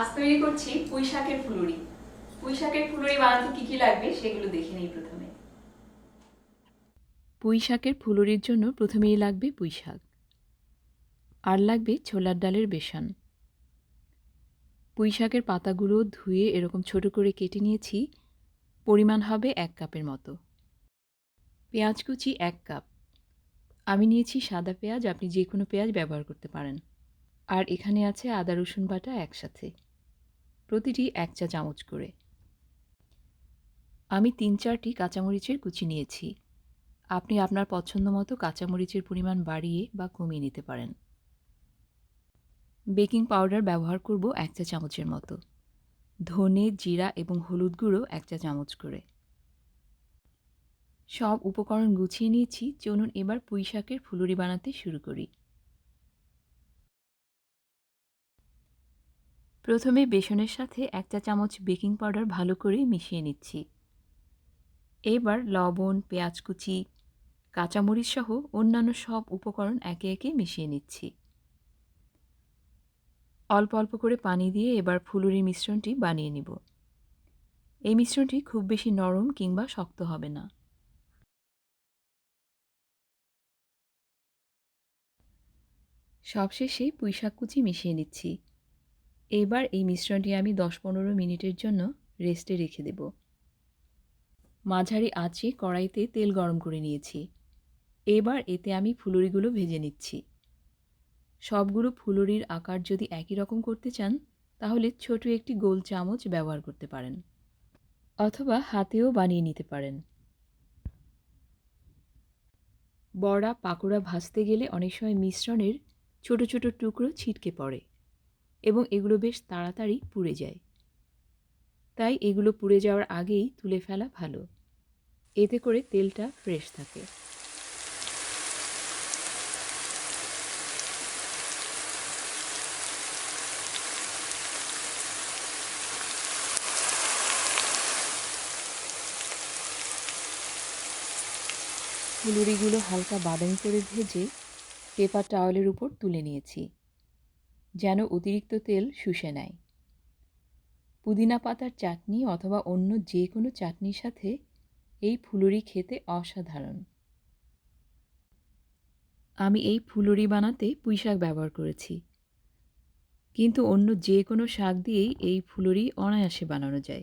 আজ তৈরি করছি পুঁই শাকের ফুলুরি। পুঁই শাকের ফুলুরি বানাতে কি কি লাগবে সেগুলো দেখে নেই প্রথমে। পুঁই শাকের ফুলুরির জন্য প্রথমেই লাগবে পুঁই শাক আর লাগবে ছোলার ডালের বেসন। পুঁই শাকের পাতাগুলো ধুয়ে এরকম ছোট করে কেটে নিয়েছি। পরিমাণ হবে এক কাপের মতো। পেঁয়াজ কুচি এক কাপ। আমি নিয়েছি সাদা পেঁয়াজ, আপনি যে কোনো পেঁয়াজ ব্যবহার করতে পারেন। আর এখানে আছে আদা রসুন বাটা একসাথে। প্রতিটি এক চা চামচ করে। আমি তিন চারটি কাঁচামরিচের কুচি নিয়েছি। আপনি আপনার পছন্দ মতো কাঁচামরিচের পরিমাণ বাড়িয়ে বা কমিয়ে নিতে পারেন। বেকিং পাউডার ব্যবহার করব এক চা চামচের মতো। ধনে, জিরা এবং হলুদ গুঁড়ো এক চা চামচ করে। সব উপকরণ গুছিয়ে নিয়েছি। চলুন এবার পুঁই শাকের ফুলুরি বানাতে শুরু করি। প্রথমে বেসনের সাথে এক চা চামচ বেকিং পাউডার ভালো করে মিশিয়ে নিচ্ছি। এবার লবণ, পেঁয়াজ কুচি, কাঁচামরিচ সহ অন্যান্য সব উপকরণ একে একে মিশিয়ে নিচ্ছি। অল্প অল্প করে পানি দিয়ে এবার ফুলুরি মিশ্রণটি বানিয়ে নিব। এই মিশ্রণটি খুব বেশি নরম কিংবা শক্ত হবে না। সবশেষে পুঁইশাক কুচি মিশিয়ে নিচ্ছি। এবার এই মিশ্রণটি আমি দশ পনেরো মিনিটের জন্য রেস্টে রেখে দেব। মাঝারি আঁচে কড়াইতে তেল গরম করে নিয়েছি। এবার এতে আমি ফুলুরিগুলো ভেজে নিচ্ছি। সবগুলো ফুলুরির আকার যদি একই রকম করতে চান, তাহলে ছোট একটি গোল চামচ ব্যবহার করতে পারেন। অথবা হাতেও বানিয়ে নিতে পারেন। বড়া পাকোড়া ভাজতে গেলে অনেক সময় মিশ্রণের ছোট ছোট টুকরো ছিটকে পড়ে। এবং এগুলো বেশ তাড়াতাড়ি পুড়ে যায়। তাই এগুলো পুড়ে যাওয়ার আগেই তুলে ফেলা ভালো। এতে করে তেলটা ফ্রেশ থাকে। ফুলুরিগুলো হালকা বাদামি করে ভেজে, পেপার টাওয়ালের উপর তুলে নিয়েছি। যেন অতিরিক্ত তেল শুষে নেয়। পুদিনা পাতার চাটনি অথবা অন্য যে কোনো চাটনির সাথে এই ফুলুরি খেতে অসাধারণ। আমি এই ফুলুরি বানাতে পুঁই শাক ব্যবহার করেছি। কিন্তু অন্য যে কোনো শাক দিয়েই এই ফুলুরি অনায়াসে বানানো যায়।